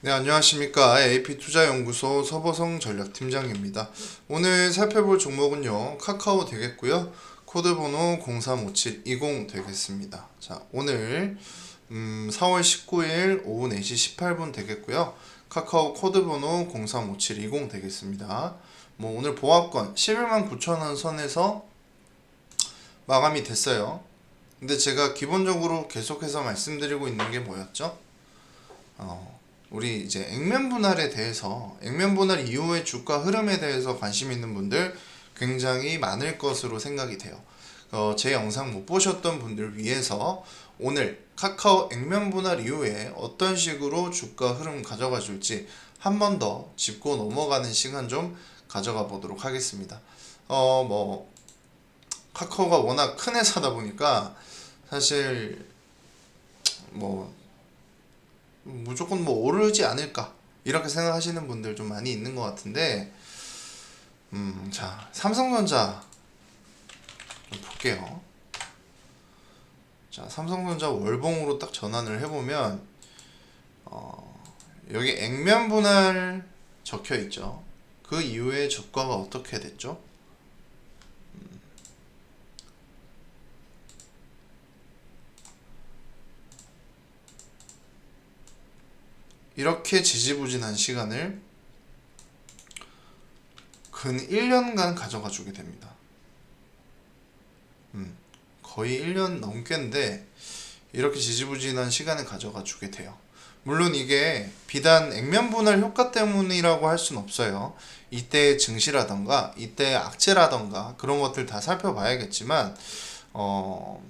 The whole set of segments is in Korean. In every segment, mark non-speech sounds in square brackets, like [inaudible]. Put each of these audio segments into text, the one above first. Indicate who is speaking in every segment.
Speaker 1: 네, 안녕하십니까. AP투자연구소 서보성 전략팀장입니다. 오늘 살펴볼 종목은요, 카카오 되겠고요. 코드 번호 035720 되겠습니다. 자, 오늘, 음, 4월 19일 오후 4시 18분 되겠고요. 카카오 코드 번호 035720 되겠습니다. 뭐, 오늘 보합권 11만 9천원 선에서 마감이 됐어요. 근데 제가 기본적으로 계속해서 말씀드리고 있는 게 뭐였죠? 어, 우리 이제 액면 분할에 대해서 액면 분할 이후의 주가 흐름에 대해서 관심 있는 분들 굉장히 많을 것으로 생각이 돼요. 어, 제 영상 못 보셨던 분들 위해서 오늘 카카오 액면 분할 이후에 어떤 식으로 주가 흐름 가져가 줄지 한 번 더 짚고 넘어가는 시간 좀 가져가 보도록 하겠습니다. 어, 뭐 카카오가 워낙 큰 회사다 보니까 사실 뭐 무조건 뭐 오르지 않을까 이렇게 생각하시는 분들 좀 많이 있는 것 같은데 음, 자 삼성전자 좀 볼게요. 자 삼성전자 월봉으로 딱 전환을 해보면 어, 여기 액면 분할 적혀 있죠. 그 이후에 주가가 어떻게 됐죠? 이렇게 지지부진한 시간을 근 1년간 가져가 주게 됩니다. 음, 거의 1년 넘게인데 이렇게 지지부진한 시간을 가져가 주게 돼요. 물론 이게 비단 액면 분할 효과 때문이라고 할 수는 없어요. 이때의 증시라던가 이때의 악재라던가 그런 것들 다 살펴봐야겠지만 어,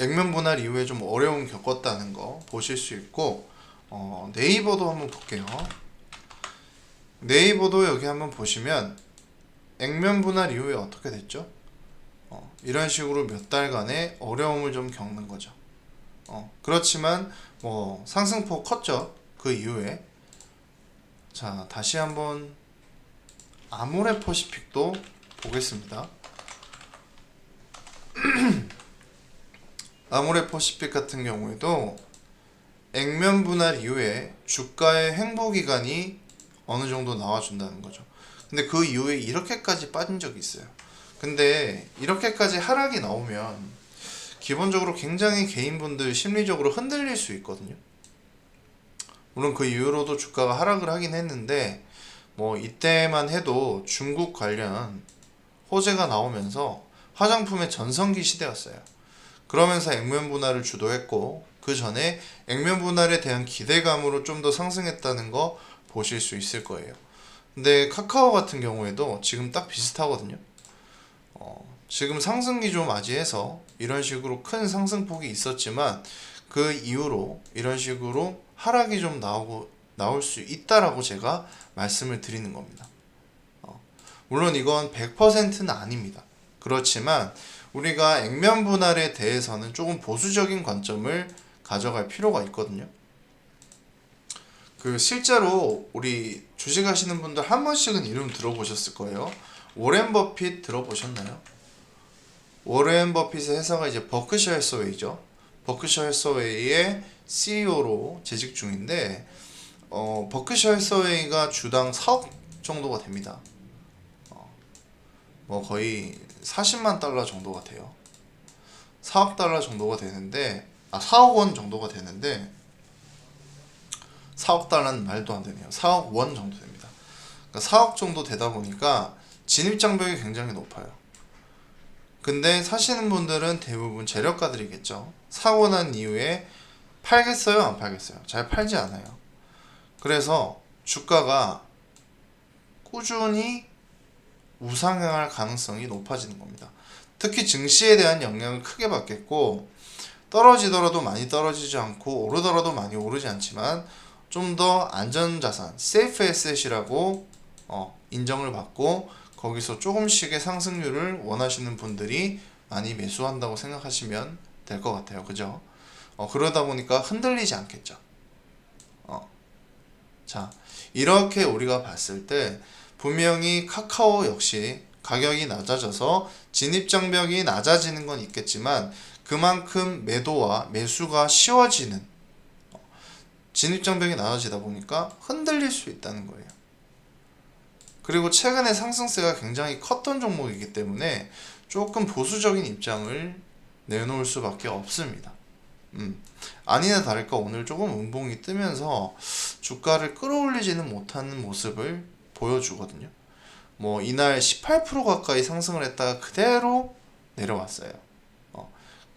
Speaker 1: 액면 분할 이후에 좀 어려움 겪었다는 거 보실 수 있고 어, 네이버도 한번 볼게요. 네이버도 여기 한번 보시면 액면 분할 이후에 어떻게 됐죠? 어, 이런 식으로 몇 달간의 어려움을 좀 겪는 거죠. 어, 그렇지만 뭐 상승폭 컸죠. 그 이후에 자 다시 한번 아모레 퍼시픽도 보겠습니다. [clears throat] 아모레 퍼시픽 같은 경우에도 액면 분할 이후에 주가의 횡보 기간이 어느 정도 나와준다는 거죠. 근데 그 이후에 이렇게까지 빠진 적이 있어요. 근데 이렇게까지 하락이 나오면 기본적으로 굉장히 개인분들 심리적으로 흔들릴 수 있거든요. 물론 그 이후로도 주가가 하락을 하긴 했는데 뭐 이때만 해도 중국 관련 호재가 나오면서 화장품의 전성기 시대였어요. 그러면서 액면 분할을 주도했고 그 전에 액면 분할에 대한 기대감으로 좀 더 상승했다는 거 보실 수 있을 거예요. 근데 카카오 같은 경우에도 지금 딱 비슷하거든요. 어, 지금 상승기 좀 맞이해서 이런 식으로 큰 상승폭이 있었지만 그 이후로 이런 식으로 하락이 좀 나오고 나올 수 있다라고 제가 말씀을 드리는 겁니다. 어, 물론 이건 100%는 아닙니다. 그렇지만 우리가 액면 분할에 대해서는 조금 보수적인 관점을 가져갈 필요가 있거든요. 그 실제로 우리 주식하시는 분들 한 번씩은 이름 들어보셨을 거예요. 오렌 버핏 들어보셨나요? 오렌 버핏의 회사가 이제 버크셔 해서웨이죠. 버크셔 해서웨이의 CEO로 재직 중인데 어, 버크셔 해서웨이가 주당 4억 정도가 됩니다. 어, 뭐 거의 40만 달러 정도가 돼요. 4억 달러 정도가 되는데 아 4억 원 정도가 되는데 4억 달러는 말도 안 되네요. 4억 원 정도 됩니다. 그러니까 4억 정도 되다 보니까 진입 장벽이 굉장히 높아요. 근데 사시는 분들은 대부분 재력가들이겠죠. 사고 난 이후에 팔겠어요? 안 팔겠어요? 잘 팔지 않아요. 그래서 주가가 꾸준히 우상향할 가능성이 높아지는 겁니다. 특히 증시에 대한 영향을 크게 받겠고 떨어지더라도 많이 떨어지지 않고 오르더라도 많이 오르지 않지만 좀 더 안전자산, 세이프 에셋이라고 어, 인정을 받고 거기서 조금씩의 상승률을 원하시는 분들이 많이 매수한다고 생각하시면 될 것 같아요. 그죠? 어, 그러다 보니까 흔들리지 않겠죠. 어. 자, 이렇게 우리가 봤을 때 분명히 카카오 역시 가격이 낮아져서 진입장벽이 낮아지는 건 있겠지만 그만큼 매도와 매수가 쉬워지는 진입장벽이 낮아지다 보니까 흔들릴 수 있다는 거예요. 그리고 최근에 상승세가 굉장히 컸던 종목이기 때문에 조금 보수적인 입장을 내놓을 수밖에 없습니다. 음, 아니나 다를까 오늘 조금 음봉이 뜨면서 주가를 끌어올리지는 못하는 모습을 보여주거든요. 뭐 이날 18% 가까이 상승을 했다가 그대로 내려왔어요.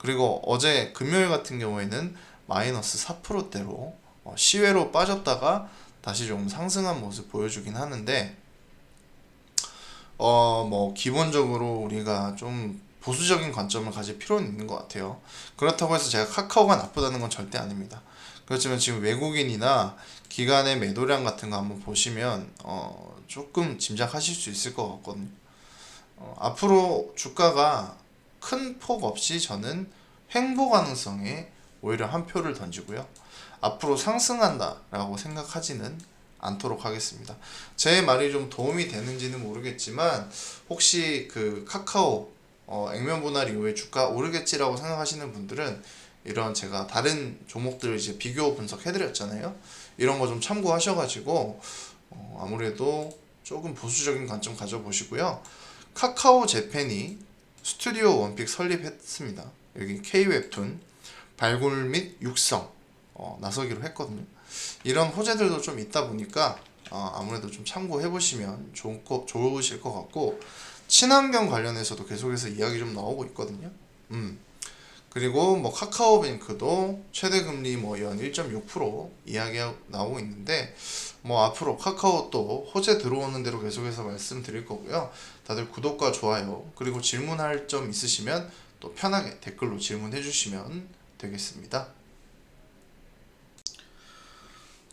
Speaker 1: 어, 그리고 어제 금요일 같은 경우에는 마이너스 4%대로 어, 시외로 빠졌다가 다시 좀 상승한 모습 보여주긴 하는데 어 뭐 기본적으로 우리가 좀 보수적인 관점을 가질 필요는 있는 것 같아요. 그렇다고 해서 제가 카카오가 나쁘다는 건 절대 아닙니다. 그렇지만 지금 외국인이나 기관의 매도량 같은 거 한번 보시면 어 조금 짐작하실 수 있을 것 같거든요. 어, 앞으로 주가가 큰 폭 없이 저는 횡보 가능성에 오히려 한 표를 던지고요. 앞으로 상승한다라고 생각하지는 않도록 하겠습니다. 제 말이 좀 도움이 되는지는 모르겠지만 혹시 그 카카오 어, 액면 분할 이후에 주가 오르겠지라고 생각하시는 분들은 이런 제가 다른 종목들 이제 비교 분석해드렸잖아요. 이런 거 좀 참고하셔가지고 어, 아무래도 조금 보수적인 관점 가져보시고요. 카카오 재팬이 스튜디오 원픽 설립했습니다. 여기 K 웹툰 발굴 및 육성 어, 나서기로 했거든요. 이런 호재들도 좀 있다 보니까 어, 아무래도 좀 참고해 보시면 좋을 거, 좋으실 것 같고 친환경 관련해서도 계속해서 이야기 좀 나오고 있거든요. 음. 그리고 뭐 카카오뱅크도 최대 금리 뭐 연 1.6% 이야기 나오고 있는데 뭐 앞으로 카카오 또 호재 들어오는 대로 계속해서 말씀드릴 거고요. 다들 구독과 좋아요 그리고 질문할 점 있으시면 또 편하게 댓글로 질문해 주시면 되겠습니다.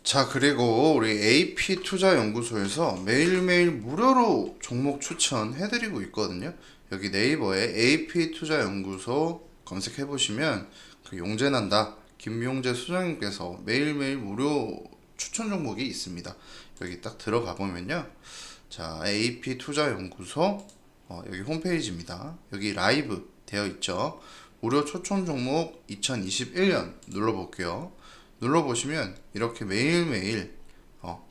Speaker 1: 자, 그리고 우리 AP 투자 연구소에서 매일매일 무료로 종목 추천해 드리고 있거든요. 여기 네이버에 AP 투자 연구소 검색해 보시면 그 용재난다 김용재 소장님께서 매일매일 무료 추천 종목이 있습니다. 여기 딱 들어가 보면요. 자, AP 투자 연구소 어, 여기 홈페이지입니다. 여기 라이브 되어 있죠. 무료 추천 종목 2021년 눌러볼게요. 눌러보시면 이렇게 매일매일 어,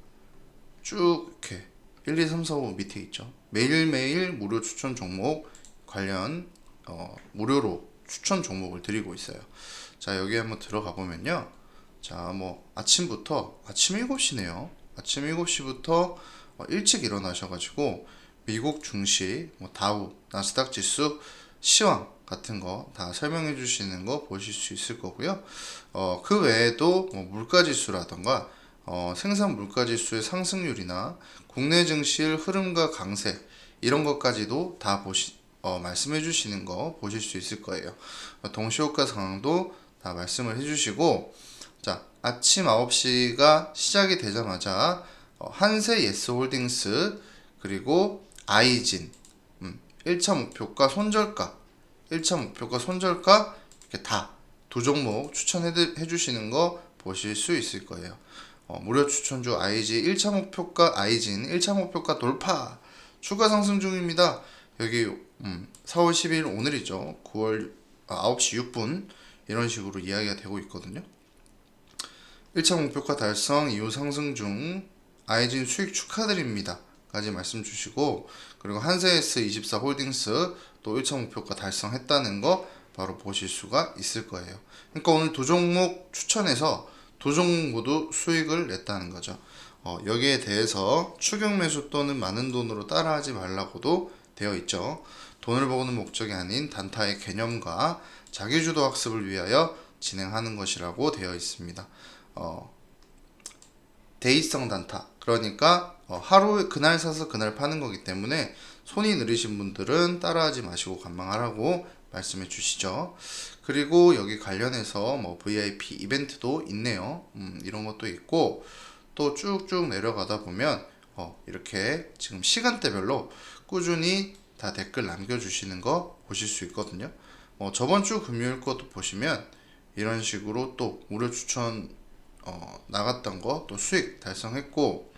Speaker 1: 쭉 이렇게 1, 2, 3, 4, 5 밑에 있죠. 매일매일 무료 추천 종목 관련 어, 무료로 추천 종목을 드리고 있어요. 자, 여기 한번 들어가 보면요. 자, 뭐 아침부터 아침 7시네요. 아침 7시부터 어, 일찍 일어나셔가지고 미국 증시, 뭐 다우, 나스닥 지수, 시황 같은 거 다 설명해 주시는 거 보실 수 있을 거고요. 어, 그 외에도 뭐 물가 지수라던가 어, 생산 물가 지수의 상승률이나 국내 증시의 흐름과 강세 이런 것까지도 다 보시 어, 말씀해 주시는 거 보실 수 있을 거예요. 어, 동시효과 상황도 다 말씀을 해 주시고 자, 아침 9시가 시작이 되자마자 어, 한세 예스홀딩스 그리고 아이진 음, 1차 목표가 손절가 1차 목표가 손절가 이렇게 다 두 종목 추천해 주시는 거 보실 수 있을 거예요. 어, 무료 추천주 IG 1차 목표가 아이진 1차 목표가 돌파 추가 상승 중입니다. 여기 음, 4월 10일 오늘이죠. 9월 아, 9시 6분 이런 식으로 이야기가 되고 있거든요. 1차 목표가 달성 이후 상승 중 아이진 수익 축하드립니다. 까지 말씀 주시고 그리고 한세스 24 홀딩스 또 1차 목표가 달성했다는 거 바로 보실 수가 있을 거예요. 그러니까 오늘 두 종목 추천해서 두 종목 모두 수익을 냈다는 거죠. 어, 여기에 대해서 추격 매수 또는 많은 돈으로 따라하지 말라고도 되어 있죠. 돈을 버는 목적이 아닌 단타의 개념과 자기주도 학습을 위하여 진행하는 것이라고 되어 있습니다. 어, 대의성 단타. 그러니까 어, 하루 그날 사서 그날 파는 거기 때문에 손이 느리신 분들은 따라하지 마시고 관망하라고 말씀해 주시죠. 그리고 여기 관련해서 뭐 VIP 이벤트도 있네요. 음, 이런 것도 있고 또 쭉쭉 내려가다 보면 어, 이렇게 지금 시간대별로 꾸준히 다 댓글 남겨주시는 거 보실 수 있거든요. 어, 저번 주 금요일 것도 보시면 이런 식으로 또 무료 추천 어, 나갔던 거 또 수익 달성했고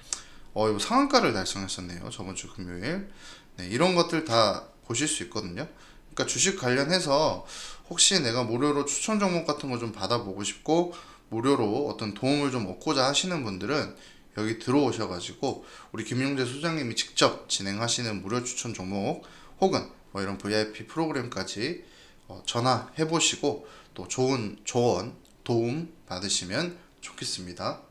Speaker 1: 어 이거 상한가를 달성했었네요 저번 주 금요일 네, 이런 것들 다 보실 수 있거든요 그러니까 주식 관련해서 혹시 내가 무료로 추천 종목 같은 거 좀 받아보고 싶고 무료로 어떤 도움을 좀 얻고자 하시는 분들은 여기 들어오셔가지고 우리 김용재 소장님이 직접 진행하시는 무료 추천 종목 혹은 뭐 이런 VIP 프로그램까지 어, 전화해 보시고 또 좋은 조언 도움 받으시면 좋겠습니다.